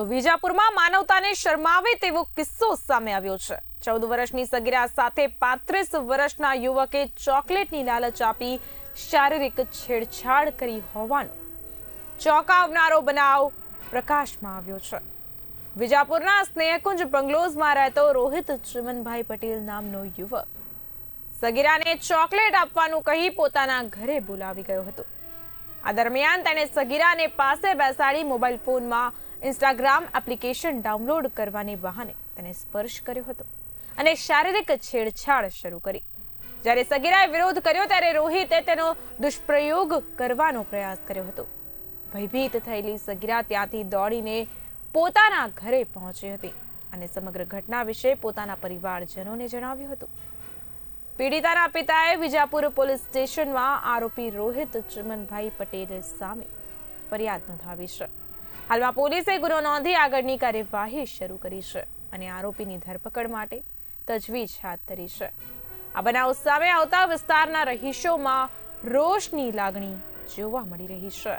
તો વિજાપુરમાં માનવતાને શરમાવે તેવો કિસ્સો સામે આવ્યો છે. ચૌદ વર્ષની સગીરા સાથે પાંત્રીસ વર્ષના યુવકે ચોકલેટની લાલચ આપી શારીરિક છેડછાડ કરી હોવાનો. ચોંકાવનારો બનાવ પ્રકાશમાં આવ્યો છે. વિજાપુરના સ્નેહકુંજ બંગલોઝમાં રહેતો રોહિત ચુમનભાઈ પટેલ નામનો યુવક સગીરાને ચોકલેટ આપવાનું કહી પોતાના ઘરે બોલાવી ગયો હતો. આ દરમિયાન તેણે સગીરાને પાસે બેસાડી મોબાઈલ ફોનમાં ઇન્સ્ટાગ્રામ એપ્લિકેશન ડાઉનલોડ કરવાને બહાને તેને સ્પર્શ કર્યો હતો અને શારીરિક છેડછાડ શરૂ કરી. જ્યારે સગીરાએ વિરોધ કર્યો ત્યારે રોહિતે તેનો દુષ્પ્રયોગ કરવાનો પ્રયાસ કર્યો હતો. ભયભીત થયેલી સગીરા ત્યાંથી દોડીને પોતાના ઘરે પહોંચી હતી અને સમગ્ર ઘટના વિશે પોતાના પરિવારજનોને જણાવ્યું હતું. પીડિતાના પિતાએ વિજાપુર પોલીસ સ્ટેશનમાં આરોપી રોહિત ચમનભાઈ પટેલ સામે ફરિયાદ નોંધાવી છે. હાલમાં પોલીસે ગુનો નોંધી આગળની કાર્યવાહી શરૂ કરી છે અને આરોપીની ધરપકડ માટે તજવીજ હાથ ધરી છે. આ બનાવ સામે આવતા વિસ્તારના રહીશોમાં રોષની લાગણી જોવા મળી રહી છે.